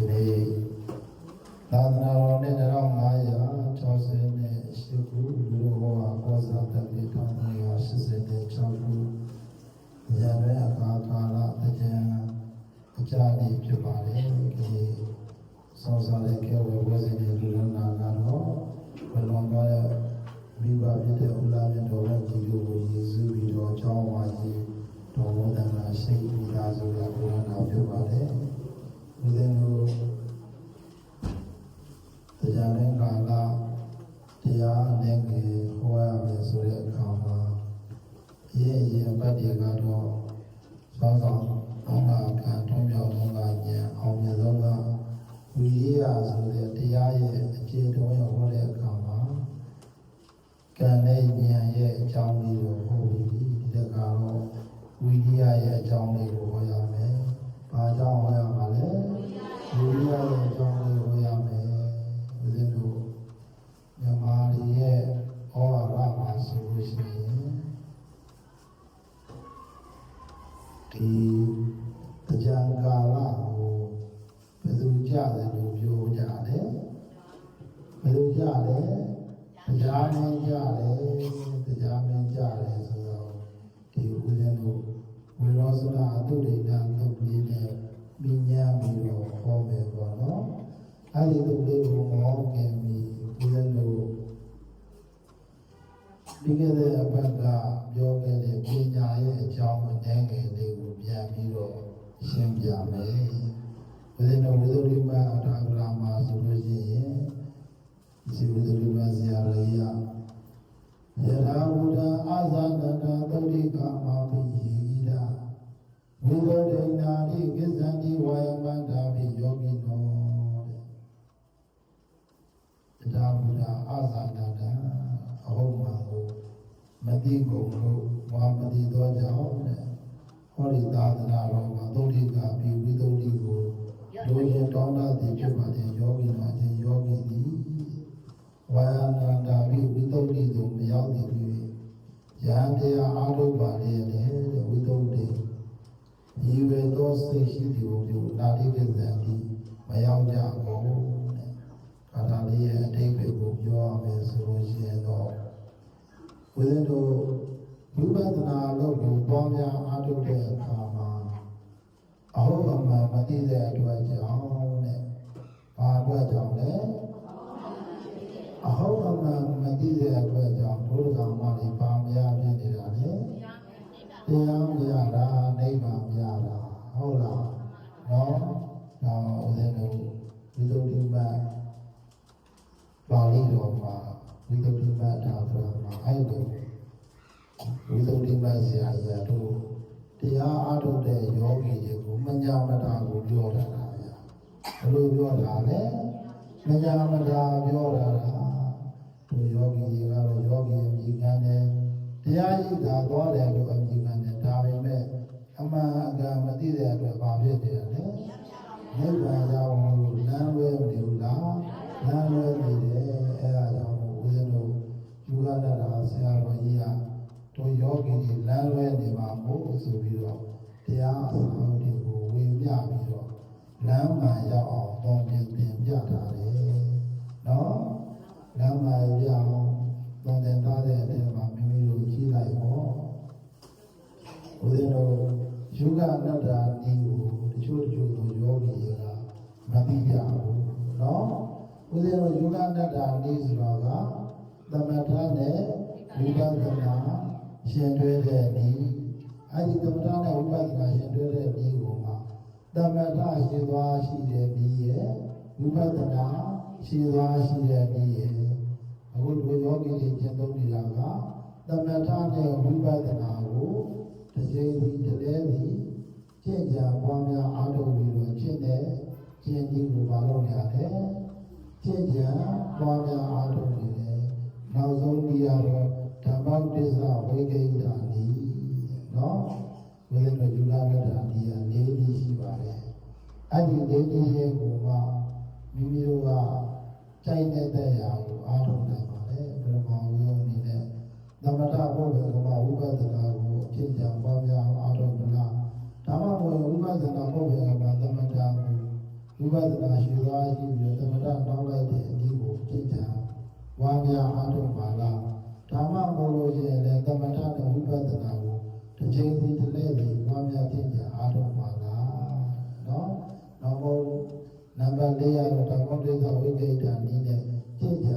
ဒီနေ့သာသနာတော်နဲ့1568ခုလူတော်ဟောကောဇာတတိ1386ခုရရအခါကာလတကြံအကြတိဖြစ်ပါတယ်ဒီဆောင်းစားတဲ့ကဲဝဲဝဲစဉ်တဲ့လူတော်နာကတော့ဘလွန်ပါတဲ့မိဘဖြစ်တဲ့ဥလာမြတ်တော်ရဲ့ကြီးတို့ကိုယေရှုပြီးတော့ကျောင်းဝါကြီးတော်ဝဒနာရှိမိသားစုကဘုရားနာပြုပါတယ် ဦးဇင်းတို့တရားနဲ့ကာလတရားနဲ့ကြီးဟောရမယ်ဆိုတဲ့အခါမှာရဲ့ရဲ့ပတ်တွေကတော့သောသောဘောင်းကကံထုံးမြောက်သောကဉာဏ်အောင်မြင်သောကဝိရိယဆိုတဲ့တရားရဲ့အခြေတော်ရဟောတဲ့အခါမှာကံနဲ့ဉာဏ်ရဲ့အကြောင်းလေး အဲ့ဒီသုတ်လေး ဝိသုဒ္ဓိမတာဖရာမှာအဲ့ဒီဝိသုဒ္ဓိမဆရာကြီးတို့တရားအားထုတ်တဲ့ယောဂီတွေကိုမညာမတာကိုပြောတာဗျာဘယ်လိုပြောတာလဲမညာမတာပြောတာလားသူယောဂီတွေကတော့ယောဂီအမြင်ခံတယ်တရားရှိတာသွားတယ်လို့အမြင်ခံတယ်ဒါပေမဲ့အမှန်အကန်မသိတဲ့အတွက်ဘာဖြစ်တယ်လဲနိဗ္ဗာန်ရောက်လို့လမ်းလွဲနေဘူးလားလမ်းလွဲနေတယ်အဲဒါကြောင့်ဦးဇင်းတို့ ယူရတတာဆရာတော်ကြီးကတို့ယောဂီတွေလမ်းလွဲနေမှာမို့ဆိုပြီးတော့တရားအဆောင်တွေကိုဝေမျှပြီးတော့လမ်းမှန်ရောက်အောင်တော်ပြင်ပြင်ပြတာလေနော်လမ်းမရအောင်တောင်းတထားတဲ့အထဲမှာမိမိတို့ကြီးလိုက်ပေါ့ဦးဇင်းတို့ယူကနတ္တာ ရှင်တွဲတဲ့နီအဲ့ဒီသမထနဲ့ဝိပဿနာရှင်တွဲတဲ့နီကိုမှာသမထရှိသွားရှိတဲ့နီရဲ့ဝိပဿနာရှိသွားရှိတဲ့နီရဲ့အခုဒီယောဂီတွေကျင့်သုံးနေတာကသမထနဲ့ဝိပဿနာကိုတစ်ချိန်စီတစ်လဲစီကျင့်ကြံပွားများအားထုတ်ပြီးတော့ကျင့်တဲ့ကျင့်ကြီးကိုမလုပ်ရတယ်ကျင့်ကြံပွားများအားထုတ်နေတယ်နောက်ဆုံးပြီးရတော့ ဓမ္မတစ္ဆဝိကိဋ္ဌာနီနော်ဝိသနယူလာလက်တာဒီက၄နည်းရှိပါတယ်အဲ့ဒီ၄နည်းရဲ့ကိုမှမိမိတို့ကကြိုက်တဲ့ရာကိုအားထုတ်နိုင်ပါလေပရမောင်းလုံးအနေနဲ့သမထဘုရားကမဝိပဿနာကိုအဖြစ်ကြံပွားများအားထုတ်မလားဒါမှမဟုတ်ဝိပဿနာဘုရားကသမထကိုဝိပဿနာရှိသွားရှိပြီးတော့သမထတောင်းလိုက်တဲ့အနည်းကိုပြည့်ချာဝါများအားထုတ်ပါလား ဓမ္မမို့လို့ရှိရင်လည်းသမထနဲ့ဝိပဿနာကိုတစ်ချိန်စီတစ်လဲစီဝါများပြည့်ချာအားထုတ်ပါလားနော်နောက်မို့နံပါတ်၄ရတော့ဓမ္မဒေသဝိကိတ္တနည်းနဲ့ပြည့်ချာ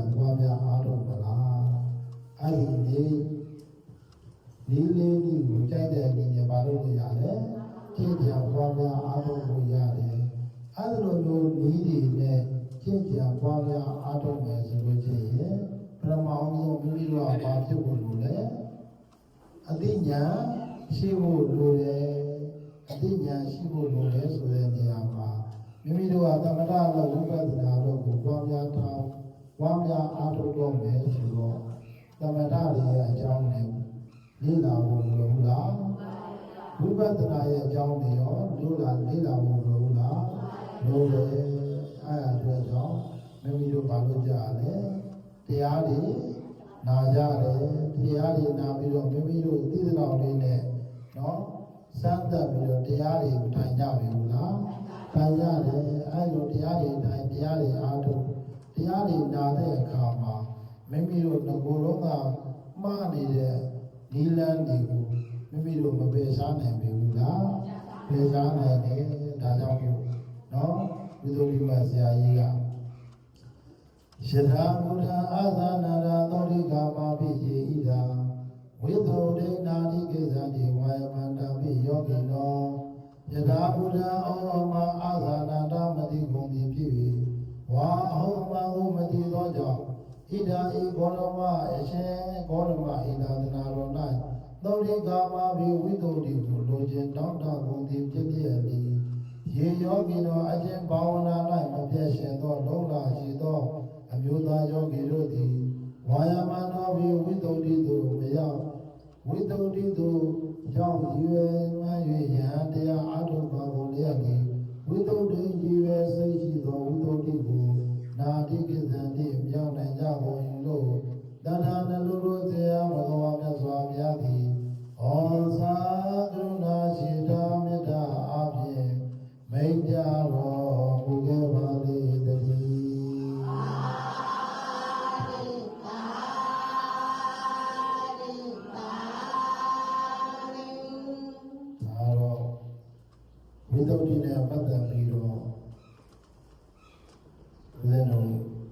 ရားတွေနာကြတယ်တရားတွေနာပြီးတော့မိမိတို့သိသလောက်လေးနဲ့နော်စမ်းသပ်ပြီးတော့တရားတွေထိုင်ကြပြီဘူးလားထိုင်ကြတယ်အဲ့လိုတရားတွေထိုင်တရားတွေအားထုတ်တရားတွေနာတဲ့အခါမှာမိမိတို့ငကိုယ်လုံးကမှားနေတဲ့နီလန်းတွေကိုမိမိတို့မပယ်ရှားနိုင်ပြီဘူးလားပယ်ရှားနိုင်တယ်ဒါကြောင့်မို့နော်ဝိသုဒ္ဓိမဆရာကြီးက ယထာဘုရားအာသနာရာသောတိကာမပိယေဣဒာဝိသုဒိနာတိကိသတိဝါယမန္တပိယောဂိနောယထာဘုရားအောမအာသနာတမတိကုန်သည်ဖြစ်၍ဝါအဟောမဟုမတိသောကြောင့်ဣဒာဤဘောရမအရှင်ဘောရမဣဒာသနာတော်၌သောတိကာမပိဝိသုဒိကိုလိုခြင်းတောင်းတကုန်သည်ဖြစ်လျက်သည်ရေယောဂိနောအရှင်ဘာဝနာ၌မပြည့်ရှင်သောလုံးလာရှိသောအ မျိုးသားယောဂီတို့သည်ဝါယမနောဘိဝိတ္တုတိသို့မရောက်ဝိတ္တုတိသို့ရောက်ရွယ်မှန်၍ယဟန်တရားအားထုတ်ပါကုန်လျက်သည်ဝိတ္တုတိရွယ်စိတ်ရှိသောဝိတ္တုတိကိုနာတိကိသံတိမြောက်နိုင်ကြကုန်၏လို့တဏ္ဍာနလူ သုဒ္ဓိနဲ့ပတ်သက်ပြီးတော့ဦးဇင်းတို့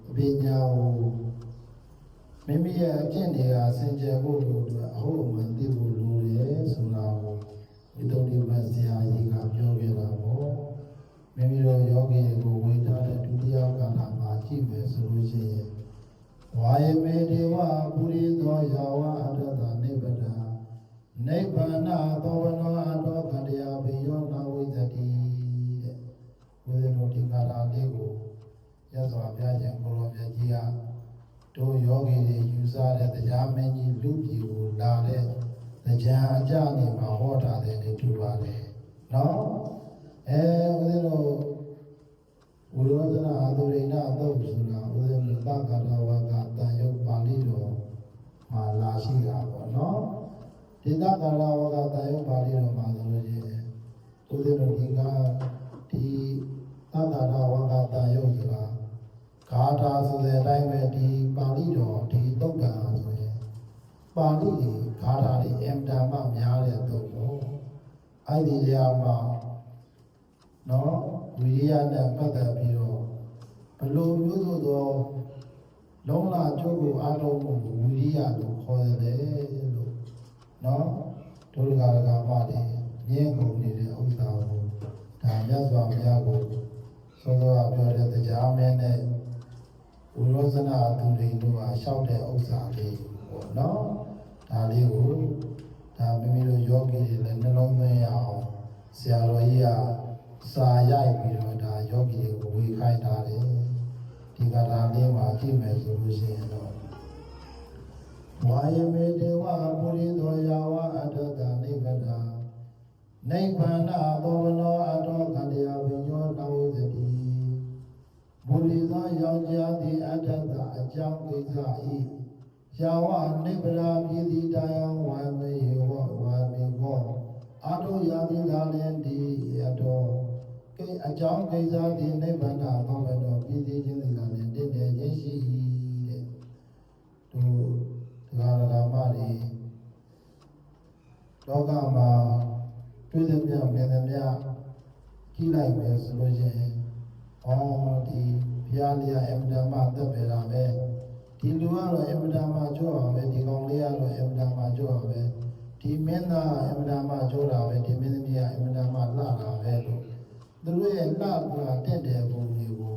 အပညာကိုမိမိရဲ့အကျင့်တွေကစင်ကြယ်ဖို့လို့အတွက်အဟုတ်အမှန်သိဖို့ င်းကြီးလူပြည်ကိုလာတဲ့တရားအကြနေမှာဟောတာတယ်လို့ပြောပါတယ်နော်အဲဘုရားတို့ဝိရောဓနာအတုရိဏအတုဆိုတာဘုရားတို့သက္ကရဝကတန်ယုတ်ပါဠိတော်မှာလာရှိတာပေါ့နော်ဒေသကာလဝကတာယုပါဠိတော်မှာဆိုလို့ရှိရင်ဦးဇင်းတို့ဒီကဒီသတ္တရဝကတာယုဆိုတာဂါထာဆိုတဲ့အတိုင်းပဲဒီပါဠိတော်ဒီတုတ်ကံဆိုရင် ပါဠိတွေဂါထာတွေအင်တာမများတဲ့တုတ်ကိုအဲ့ဒီနေရာမှာနော်ဝိရိယနဲ့ပတ်သက်ပြီးတော့ဘလို့မျိုးဆိုသောလုံးလာကျိုးကိုအားလုံးကိုဝိရိယလို့ခေါ်တယ်လို့နော်ဒုက္ခရကမတွေငင်းကုန်နေတဲ့ဥစ္စာကိုဒါမြတ်စွာဘုရားကိုသောသောပြောတဲ့တရားမင်းနဲ့ဝိရောဇနာသူတွေတို့ဟာလျှောက်တဲ့ဥစ္စာလေး ပေါ့နော်ဒါလေးကိုဒါမိမိတို့ယောဂီတွေလည်းနှလုံးသွင်းရအောင်ဆရာတော်ကြီးကစာရိုက်ပြီးတော့ဒါယောဂီတွေကိုဝေခိုင်းထားတယ်ဒီကရာလေးမှာကြည့်မယ်ဆိုလို့ရှိရင်တော့ဝါယမေတေဝပုရိသောယာဝအတ္တတနိဗ္ဗာန်နိဗ္ဗာန်သောဝနောအတောခန္တယပညောတဝသတိပုရိသောယောက်ျားသည်အတ္တတအကြောင်းကိစ္စဤ ယာဝနိဗ္ဗာန်ပြည်သည်တရားဝါမေဟောဝါမေဟောအတောယာတိသာလည်းဒီအတောကိအကြောင်းကိစ္စသည်နိဗ္ဗာန်သောဘတော်ပြည်သေးခြင်းသည်လည်းတည်တယ်ခြင်းရှိတဲ့သူတရားတော်မတွေလောကမှာတွေ့တဲ့မြတ်မြင်တဲ့မြတ်ကြီးလိုက်မယ်ဆိုလို့ရှိရင်အော်ဒီဘုရားလျာအမြဲတမ်းသက်ပေတာပဲ ဒီလူကတော့အမြဲတမ်းကြောက်ပါပဲဒီကောင်လေးကတော့အမြဲတမ်းကြောက်ပါပဲဒီမင်းသားအမြဲတမ်းကြောက်တာပဲဒီမင်းသမီးကအမြဲတမ်းလှတာပဲလို့သူတို့ရဲ့လှပလာတက်တဲ့ပုံတွေကို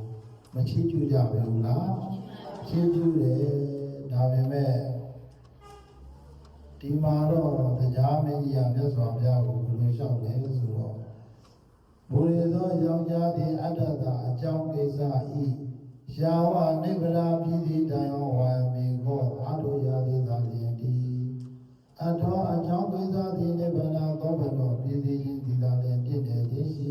မချီးကျူးကြဘူးလားချီးကျူးတယ်ဒါပေမဲ့ဒီမှာတော့တရားမင်းကြီးကမြတ်စွာဘုရားကိုဘယ်လိုလျှောက်လဲဆိုတော့ဘုရေသောယောက်ျားသည်အတ္တသာအကြောင်းကိစ္စဤ ရှားဝနိဗ္ဗာန်ပြည်သည်တိုင်အောင်ဝါမေခောအာထုရာသည်သာလျင်ဒီအထောအကြောင်းကိစ္စသည်နိဗ္ဗာန်သောဘနောပြည်သည်ချင်းသည်သာလျင်ပြည့်တယ်ခြင်းရှိ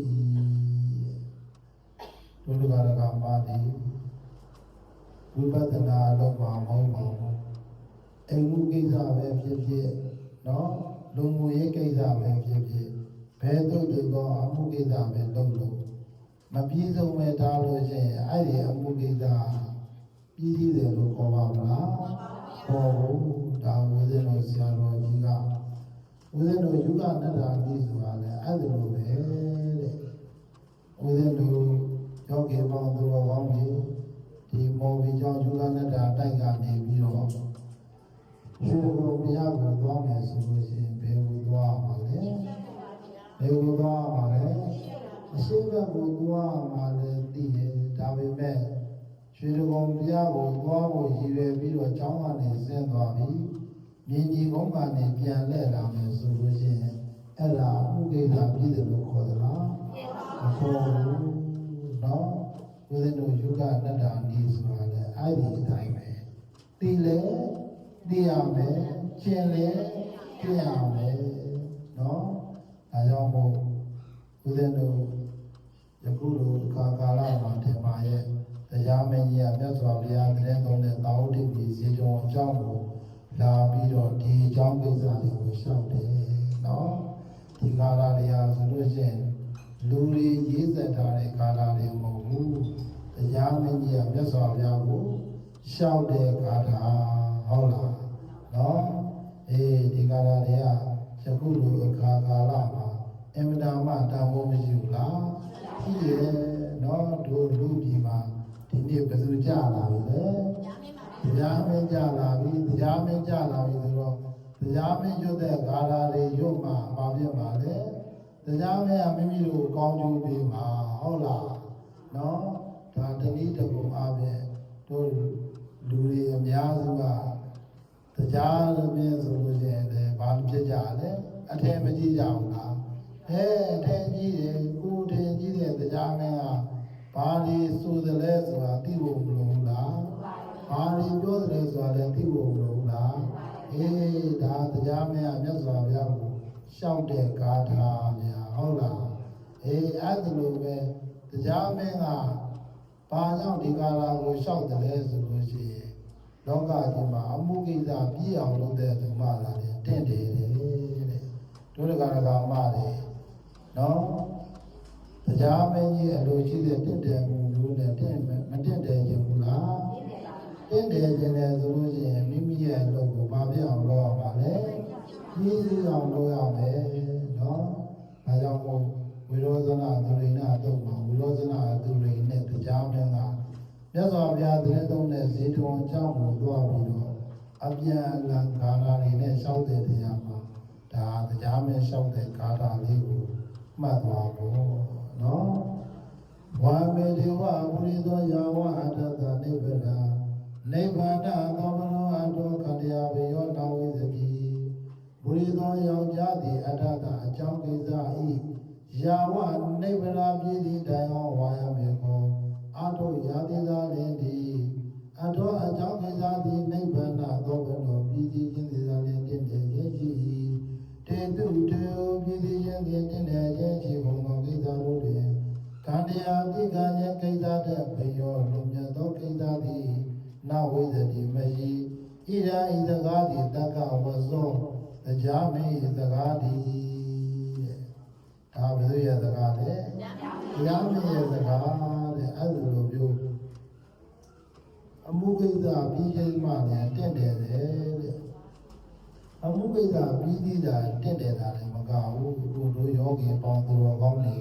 ဒုက္ခရကမာတိဝိပဿနာတော့မှာမဟုတ်ပါဘူးအိမ်မှုကိစ္စပဲဖြစ်ဖြစ်နော်လူမှုရေးကိစ္စပဲဖြစ်ဖြစ်ဘယ်သို့တကောအမှုကိစ္စပဲလုပ်လို့ မပြည့်စုံမဲ့ထားလို့ရှိရင်အဲ့ဒီအမှုကိစ္စပြီးသေးတယ်လို့ခေါ်ပါမလားခေါ်ဘူးဒါဝိဇ္ဇနောဆရာတော်ကြီးကဝိဇ္ဇနောယုဂနတ္တာပြီးဆိုတာလေအဲ့ဒီလိုပဲတဲ့ဝိဇ္ဇနောယောဂီပေါင်းသူတော်ကောင်းကြီးဒီမော်ဘီကြောင့်ယုဂနတ္တာတိုက်ကနေပြီးတော့ရှင်ဘုရားကိုသွားမယ်ဆိုလို့ရှိရင်ဘယ်ကိုသွားမှာလဲဘယ်ကိုသွားမှာလဲ အရှိဘက်ကိုသွားမှာလဲသိရဲ့ဒါပေမဲ့ရွှေတော်ဘုရားကိုသွားဖို့ရည်ရွယ်ပြီးတော့ကျောင်းကနေဆင်းသွားပြီမြင်းကြီးကုန်းကနေပြန်လှည့်လာမယ်ဆိုလို့ရှိရင်အဲ့ဒါဥကိစ္စပြည်တယ်လို့ခေါ်သလားမခေါ်ဘူးနော်ဦးဇင်းတို့ယုဂနတ္တာနီးဆိုတာလေအဲ့ဒီအတိုင်းပဲသိလေသိရမယ်ကျင့်လေသိရမယ်နော်ဒါကြောင့်မို့ဦးဇင်းတို့ ယခုလိုအခါကာလမှာထင်ပါရဲ့တရားမင်းကြီးကမြတ်စွာဘုရားတရင်သုံးတဲ့သာဝတိပြည်ဇေတဝန်အကြောင်းကိုလာပြီးတော့ဒီအကြောင်းကိစ္စတွေကိုရှောက်တယ်နော်ဒီကာလတွေဟာဆိုလို့ရှိရင်လူတွေရေးသက်ထားတဲ့ကာလတွေမဟုတ်ဘူးတရားမင်းကြီးကမြတ်စွာဘုရားကိုရှောက်တဲ့ကာလဟုတ်လားနော်အေးဒီကာလတွေကယခုလိုအခါကာလမှာအင်မတန်မှတာဝန်မရှိဘူးလား ရှိတယ်နော်တို့လူပြည်မှာဒီနေ့ဘယ်သူကြလာပြီလဲတရားမင်းကြလာပြီတရားမင်းကြလာပြီဆိုတော့တရားမင်းရွတ်တဲ့ကာလတွေရွတ်မှာပါပြမှာလေတရားမင်းကမိမိတို့ကောင်းကျိုးပေးမှာဟုတ်လားနော်ဒါတနည်းတစ်ပုံအားဖြင့်တို့လူတွေအများစုကတရားမင်းဆိုလို့ရှိရင်လည်းဘာလို့ဖြစ်ကြလဲအထင်မကြီးကြဘူး လားအဲအထင်ကြီးတယ်ကိုယ်ထင်ကြီးတဲ့တရားမင်းကဘာလို့ဆိုတယ်လဲဆိုတာသိဖို့မလိုဘူးလားဘာလို့ပြောတယ်ဆိုတာလည်းသိဖို့မလိုဘူးလားအေးဒါတရားမင်းကမြတ်စွာဘုရားကိုရှောက်တဲ့ဂါထာများဟုတ်လားအေးအဲ့ဒါလိုပဲတရားမင်းကဘာကြောင့်ဒီကာလာကိုရှောက်တယ်လဲဆိုလို့ရှိရင်လောကကြီးမှာအမှုကိစ္စပြည့်အောင်လုပ်တဲ့သူမှလာတယ်တင့်တယ်တဲ့ဒုရကရကမတွေ နော်တရားမင်းကြီးအလိုရှိတဲ့တင့်တယ်မှုမျိုးနဲ့တင့်မတင့်တယ်ခြင်းဘူးလားတင့်တယ်ခြင်းနဲ့ဆိုလို့ရှိရင်မိမိရဲ့အလုပ်ကိုဘာပြအောင်လုပ်ရမှာလဲကြီးစီအောင်လုပ်ရမယ်နော်ဒါကြောင့်မို့ဝိရောဇနာသူရိနာတော့မှာဝိရောဇနာသူရိနဲ့တရားမင်းကမြတ်စွာဘုရားတရင်သုံးတဲ့ဇေတဝန်အကြောင်းကိုတွားပြီးတော့အပြန်အလှန်ဂါထာတွေနဲ့ရှောက်တဲ့တရားမှာဒါတရားမင်းရှောက်တဲ့ဂါထာလေးကို မှတ်သွားဖို့နော်ဝါမေဒေဝပုရိသောယာဝအတ္တသနိဗ္ဗာန်နိဗ္ဗာန်သောမနောအတောခန္တယာဘေယောနာဝိသတိပုရိသောယောက်ျားသည်အတ္တသအကြောင်းကိစ္စဤယာဝနိဗ္ဗာန်ပြည်သည်တိုင်အောင်ဝါရမေကောအထုယာတိသာလင်သည်အထောအကြောင်းကိစ္စသည်နိဗ္ဗာန်သောဘနောပြည်သည်ခြင်းသည်သာလင်တည်နေခြင်းရှိ၏ တေတုတေပြည်သည်ခြင်းသည်တည်နေခြင်းရှိဘုံသောကိစ္စတို့တွင်ကံတရားတိကံရဲ့ကိစ္စတဲ့ဘယောလွန်မြတ်သောကိစ္စသည်နဝိသတိမရှိဣရာဤစကားသည်တက္ကဝဇောတရားမင်းဤစကားသည်တဲ့ဒါဘယ်လိုရဲ့စကားလဲတရားမင်းရဲ့စကားတဲ့အဲ့လိုလိုမျိုးအမှုကိစ္စပြီးချိန်မှလည်းတင့်တယ်တဲ့ အမှုကိစ္စပြီးသေးတာတင့်တယ်တာလည်းမကဘူးတို့တို့ယောဂီပေါင်းသူတော်ကောင်းတွေ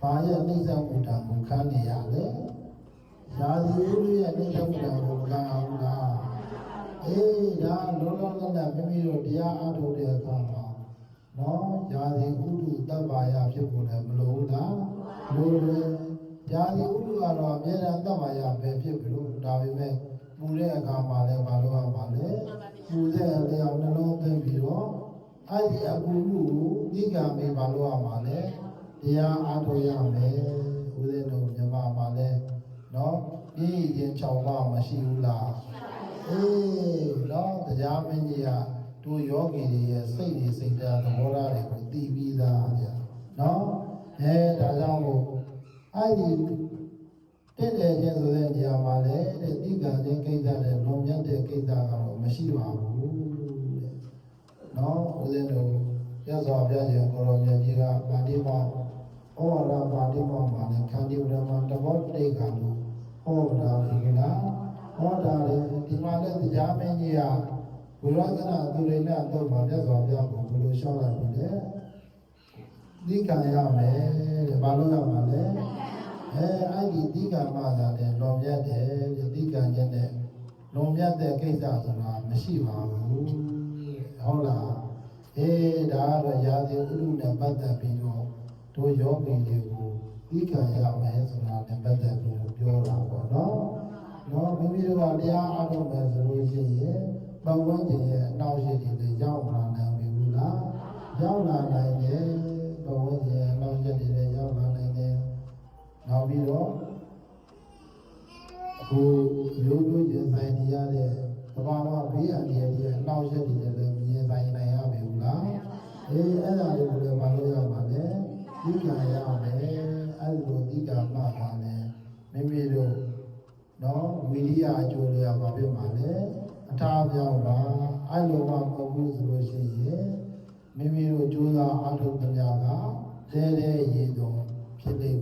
ဘာရဲ့နှိမ့်ဆက်မှုတံကိုခံနေရလဲရာဇီဦးရဲ့နှိမ့်ဆက်မှုတံကိုမခံဘူးလားအေးဒါလောလောလတ်လတ်မိမိတို့တရားအားထုတ်တဲ့အခါမှာနော်ရာဇီဥဒုတပ္ပါယဖြစ်ဖို့လည်းမလိုဘူးလားလိုတယ်ရာဇီဥဒုကတော့အမြဲတမ်းတပ္ပါယပဲဖြစ်ပြီလို့ဒါပေမဲ့ပူတဲ့အခါမှာလည်းမလိုရပါနဲ့ ပူတဲ့အလျောက်နှလုံးသွင်းပြီးတော့အဲ့ဒီအပူမှုကိုဒီကံမေးပါလို့ရမှာလေတရားအားထုတ်ရမယ်ဦးဇင်းတို့မြမမှာလည်းနော်ဒီရင်၆ပါးမရှိဘူးလားအေးတော့တရားမင်းကြီးကတို့ယောဂီတွေရဲ့စိတ်တွေစိတ်ဓာတ်သဘောထားတွေကိုသိပြီးသားဗျာနော်အဲဒါကြောင့်မို့အဲ့ဒီတဲ့တဲ့ချင်းဆိုတဲ့နေရာမှာလေတဲ့ဒီကံချင်းကိစ္စနဲ့လွန်မြတ်တဲ့ကိစ္စကတော့ မရှိပါဘူးတဲ့နော်ဦးဇင်းတို့ရသော်ပြည့်ရဲ့ကိုရောမြတ်ကြီးကပါဠိမောဩဝါဒပါဠိမောမှာလည်းခန္တီဝရမတဘောတိတ်ကလို့ဟောတာဒီကလားဟောတာလေဒီမှာလည်းတရားမင်းကြီးကဘုရားကနာသူရိနာတော့မှာမြတ်စွာဘုရားကိုဘယ်လိုရှောက်လိုက်ပြီလဲဒီကံရမယ်တဲ့ဘာလို့ရမှာလဲအဲအဲ့ဒီဒီကံမှသာလေလွန်မြတ်တယ်တဲ့ဒီကံချင်းနဲ့ လွန်မြတ်တဲ့ကိစ္စဆိုတာမရှိပါဘူးဟုတ်လားအေးဒါကတော့ရာဇဝဥဒုနဲ့ပတ်သက်ပြီးတော့တို့ယောဂီတွေကိုဒီကံရမယ်ဆိုတာနဲ့ပတ်သက်ပြီးတော့ပြောတာပေါ့နော်နော်မိမိတို့ကတရားအားထုတ်မယ်ဆိုလို့ရှိရင်ပတ်ဝန်းကျင်ရဲ့အနောက်ရှိတွေလည်းရောက်လာနိုင်ပြီဘူးလားရောက်လာနိုင်တယ်ပတ်ဝန်းကျင်ရဲ့အနောက်ရှိတွေလည်းရောက်လာနိုင်တယ်နောက်ပြီးတော့ အခုရိုးရိုးကျင်ဆိုင်နေရတဲ့သဘာဝဘေးအန္တရာယ်တွေအနောက်ရှိတွေလည်းမြင်ဆိုင်နိုင်ရပြီဘူးလားအေးအဲ့ဒါလေးကိုလည်းမလုပ်ရပါနဲ့ဒီကံရမယ်အဲ့လိုဒီကံမှပါလဲမိမိတို့နော်ဝီရိယအကျိုးတွေကဘာဖြစ်မှာလဲအထာပြောင်းပါအဲ့လိုမှမဟုတ်ဘူးဆိုလို့ရှိရင်မိမိတို့ကြိုးစားအားထုတ်သမျှကတဲတဲရည်သွန်ဖြစ်လိမ့်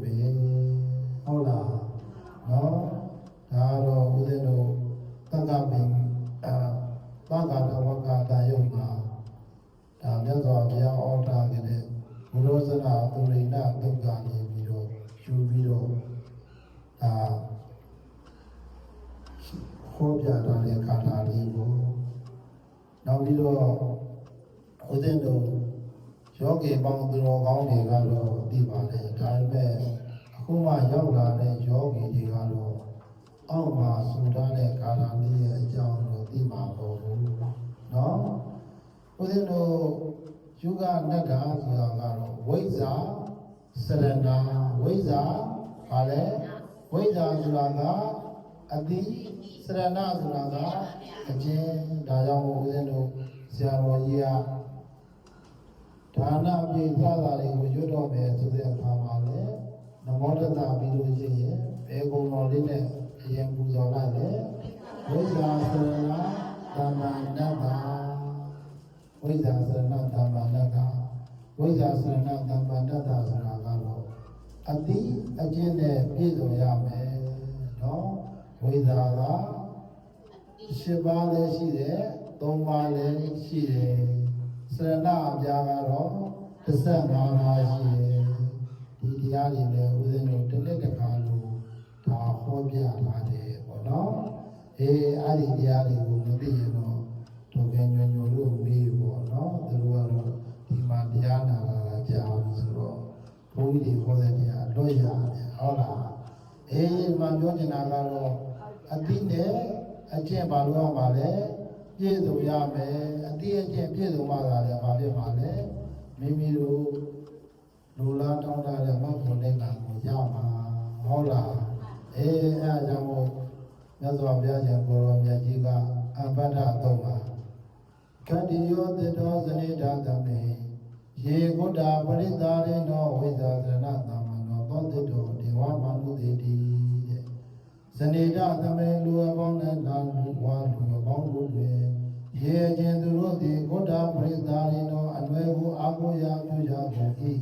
ဘာလဲဝိဇ္ဇာဆိုတာကအတိစရဏဆိုတာကအကျဉ်ဒါကြောင့်မို့ဦးဇင်းတို့ဆရာတော်ကြီးကဒါနပိသတာတွေကိုရွတ်တော့မယ်ဆိုတဲ့အခါမှာလေနမောတတပြီးလို့ရှိရင်ဘေကုံတော်လေးနဲ့အရင်ပူဇော်လိုက်လေဝိဇ္ဇာစရဏသမ္မာနတ္တာဝိဇ္ဇာစရဏသမ္မာနတ္တာဝိဇ္ဇာစရဏသမ္မာနတ္တာဆိုတာကတော့ အတိအကျဉ်နဲ့ပြည့်စုံရမယ်နော်ဝိဇ္ဇာကရှင်းပါးလည်းရှိတယ်သုံးပါးလည်းရှိတယ်စရဏအပြားကတော့35ပါးရှိတယ်ဒီတရားတွေလည်းဦးဇင်းတို့တစ်နှစ်တစ်ခါလို့ဒါဟောပြထားတယ်ပေါ့နော်အေးအဲ့ဒီတရားတွေကိုမသိရင် အကျင့်ဘာလို့ရမှာလဲပြည့်စုံရမယ်အတိအကျင့်ပြည့်စုံမှသာလည်းဘာဖြစ်မှာလဲမိမိတို့လူလားတောင်းတတဲ့မောက်ဖို့တဲ့ကံကိုရမှာဟုတ်လားအေးအဲအကြောင်းမို့မြတ်စွာဘုရားရှင်ကိုရောမြတ်ကြီးကအဘဒ္ဒတော့မှာကတိယောတေတောဇနိဒသမေယေကုတ္တပရိသရေနောဝိဇာသရဏသမ္မနောသောတေတောဒေဝမနုတေတိတဲ့ ဇနေတသမေလူအပေါင်းနဲ့လာလူဝါလူအပေါင်းတို့တွင်ရေခြင်းသူတို့သည်ဂုဒ္ဓပရိသရိနောအနွယ်ကိုအာကိုရာပြုကြကုန်၏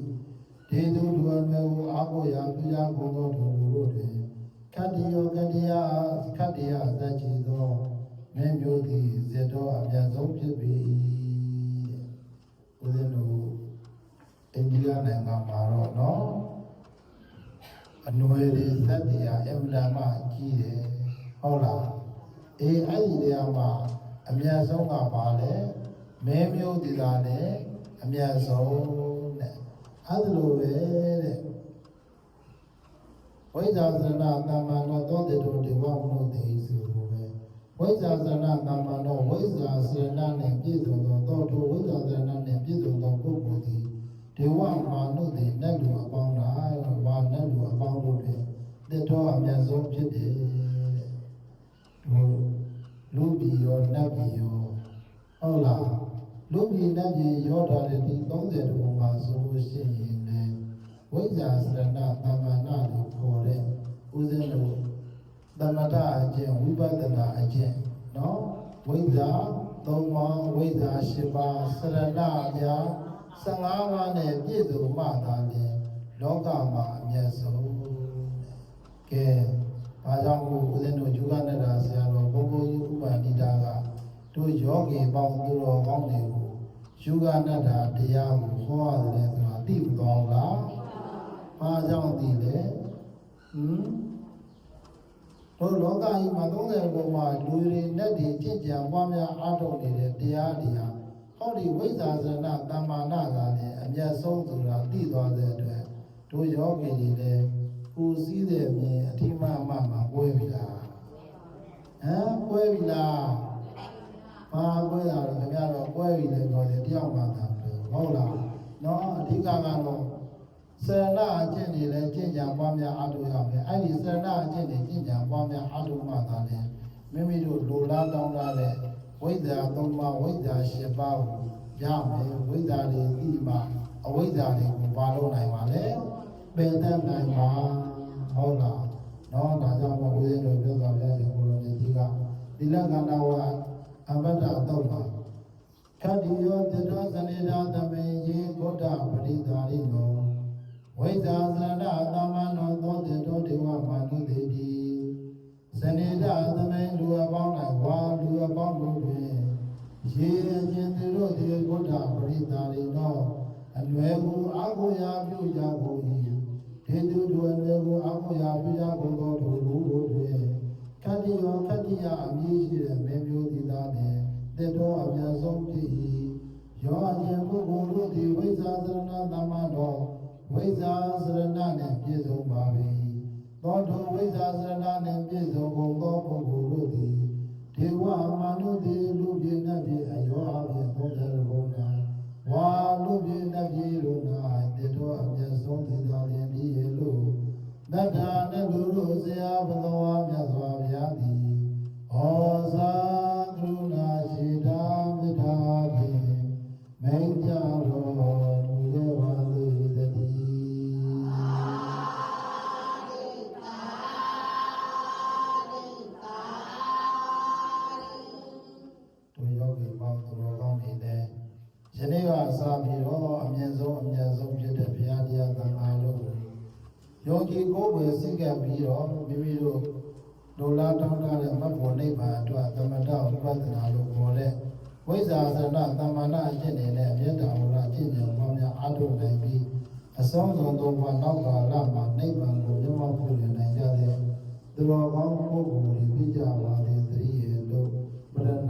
ဒေဒေသူဒုအမေကိုအာကိုရာပြရာကုန်သောသူတို့တွင်ခတ္တိယောကတ္တိယခတ္တိယသတ္တိသောမင်းမျိုးသည်ဇေတောအမြတ်ဆုံးဖြစ်ပြီတဲ့ဦးဇင်းတို့အိန္ဒိယနိုင်ငံမှာတော့နော် အနွယ်တွေသတ္တိယအမ္မမကြီးတယ်ဟုတ်လားအေးအဲ့ဒီနေရာမှာအမြတ်ဆုံးကပါလေမင်းမျိုးဒီသာနဲ့အမြတ်ဆုံးတဲ့အဲ့ဒါလိုပဲတဲ့ဝိဇ္ဇာသနာတမ္မာနောသောတေတောဒေဝမနုတေဆိုလိုပဲဝိဇ္ဇာသနာတမ္မာနောဝိဇ္ဇာစေနာနဲ့ ည်နတ်ပြည်ရောတာတဲ့ဒီ30တူမှာဆိုလို့ရှိရင်လည်းဝိဇ္ဇာစရဏတမ္မာနလို့ခေါ်တဲ့ဦးဇင်းတို့သမထအကျင့်ဝိပဿနာအကျင့်နော်ဝိဇ္ဇာသုံးပါးဝိဇ္ဇာ၈ပါးစရဏအပြာ15ပါးနဲ့ပြည့်စုံမှသာလျှင်လောကမှာအမျက်ဆုံးတဲ့ကဲဘာကြောင့်မို့ဦးဇင်းတို့ယူကနတာဆရာတော်ဘုန်းဘုန်းကြီးဥပဏိတာကတို့ယောဂီပေါင်းသူတော်ကောင်းတွေကို ယူကနတာတရားကိုဟောရတယ်ဆိုတာသိမတော်လားဘာကြောင့်သိလဲဟမ်တို့လောကကြီးမှာ30ဘုံမှာလူတွေနဲ့တွေကြင်ကြံပွားများအားထုတ်နေတဲ့တရားတွေဟာဟောဒီဝိဇ္ဇာဇဏတမ္မာနကလည်းအမျက်ဆုံးဆိုတာသိသွားတဲ့အတွက်တို့ယောဂီတွေလည်းကိုယ်စည်းတဲ့မြင်အထိမအမှမှာပွဲပြီလားဟမ်ပွဲပြီလား ဘာပွဲတာလဲခင်ဗျားတော့ပွဲပြီလေပြောတယ်တယောက်မှသာဟုတ်လားနော်အဓိကကတော့ဆန္ဒအကျင့်တွေလည်းကျင့်ကြံပွားများအားထုတ်ရမယ်အဲ့ဒီဆန္ဒအကျင့်တွေကျင့်ကြံပွားများအားထုတ်မှသာလေမိမိတို့လိုလားတောင်းတတဲ့ဝိဇ္ဇာသုံးပါးဝိဇ္ဇာ၈ပါးကိုရမယ်ဝိဇ္ဇာတွေပြီးမှအဝိဇ္ဇာတွေကိုပါလို့နိုင်ပါလေပင်သက်နိုင်ပါဟုတ်လားနော်ဒါကြောင့်မို့ဦးဇင်းတို့ပြောသွားပြရှင်ကိုလိုနေကြီးကဒီလကန္နာဝ အဘဒ္ဒတော့ပါခတ္တိယောတတောသနေနာသမေယေဘုဒ္ဓပရိသာရိနောဝိဇ္ဇာသရဏသမ္မနောသောတေတောဒေဝမာနုတေတိဇနေတသမေလူအပေါင်း၌ဝါလူအပေါင်းတို့တွင်ရေအချင်းသူတို့သည်ဘုဒ္ဓပရိသာရိနောအနွယ်ကိုအာဟုရာပြုကြကုန်၏ဒေသူတို့အနွယ်ကိုအာဟုရာပြုကြကုန်သောသူတို့တွင် ခတ္တိယောခတ္တိယအမည်ရှိတဲ့မေမျိုးသည်သားနှင့်တေတောအမြတ်ဆုံးဖြစ်၏ယောအချင်းပုဂ္ဂိုလ်တို့သည်ဝိဇ္ဇာသရဏသမ္မာတော်ဝိဇ္ဇာစရဏနှင့်ပြည့်စုံပါ၏သောတုဝိဇ္ဇာစရဏနှင့်ပြည့်စုံကုန်သောပုဂ္ဂိုလ်တို့သည်ဒေဝမာနုတိလူပြည့်နှင့်ပြည့်အယောအပြည့်သုံးတယ်ဘုံနာဝါလူပြည့်နှင့်ပြည့်တို့၌တေတောအမြတ်ဆုံးသီသာလျင်ဒီလို့ တတ္ထာနလူတို့ဆရာဘဂဝါမြတ်စွာဘုရားသည်ဩဇာ ယောဂီကိုယ်ပဲစိတ်ကပ်ပြီးတော့မိမိတို့ဒုလာတောင်းတတဲ့မတ်ဖို့နိဗ္ဗာန်အတွက်သမထဥပဒနာလို့ခေါ်တဲ့ဝိဇ္ဇာသရဏသမ္မာနအကျင့်တွေနဲ့အမြတ်တော်ရာကျင့်ကြံပေါင်းများအားထုတ်နိုင်ပြီးအဆုံးစုံသောဘဝနောက်ကာလမှာနိဗ္ဗာန်ကိုမြတ်မောဖို့ရနိုင်ကြတဲ့သူတော်ကောင်းပုဂ္ဂိုလ်တွေပြကြပါစေသတ